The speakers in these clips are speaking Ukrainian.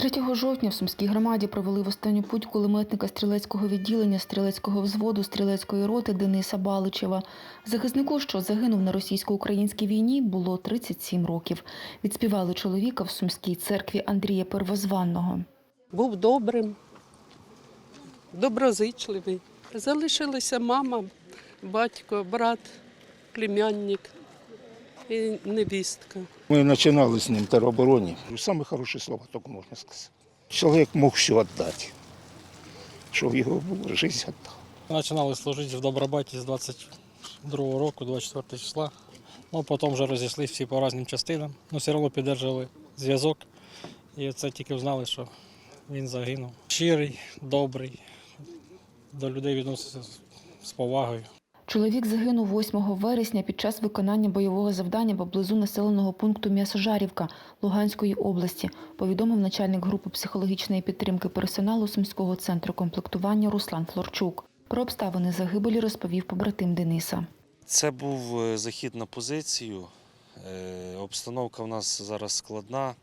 3 жовтня в Сумській громаді провели в останню путь кулеметника стрілецького відділення стрілецького взводу стрілецької роти Дениса Баличева. Захиснику, що загинув на російсько-українській війні, було 37 років. Відспівали чоловіка в Сумській церкві Андрія Первозванного. був добрим, доброзичливий. Залишилися мама, батько, брат, племянник і невістка. Мы начинали с ним в теробороне. Самые хорошие слова только можно сказать. Человек мог все отдать, что в его было, жизнь отдал. Починали служити в Добробаті з 22 року, 24 числа. Ну, потім вже розійшлися всі по різним частинам. Ну, все одно підтримували зв'язок. І це тільки знали, що він загинув. Щирий, добрий, до людей відносився з- з повагою. Чоловік загинув 8 вересня під час виконання бойового завдання поблизу населеного пункту М'ясожарівка Луганської області, повідомив начальник групи психологічної підтримки персоналу Сумського центру комплектування Руслан Флорчук. Про обставини загибелі розповів побратим Дениса. Це був е, захід на позицію. Е, Обстановка в нас зараз складна.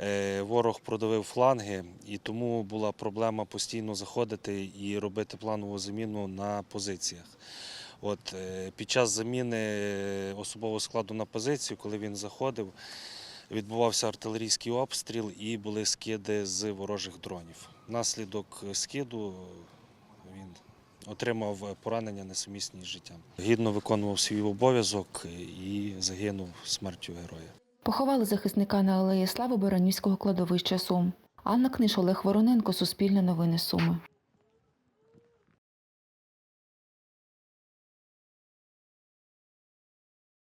Е, Ворог продавив фланги, і тому була проблема постійно заходити і робити планову заміну на позиціях. От, е, під час заміни е, особового складу на позицію, коли він заходив, відбувався артилерійський обстріл і були скиди з ворожих дронів. Внаслідок скиду він отримав поранення несумісні з життям. Гідно виконував свій обов'язок і загинув смертю героя. Поховали захисника на алеї Слави Баранівського кладовища Сум. Анна Книж, Олег Вороненко, Суспільне новини Суми.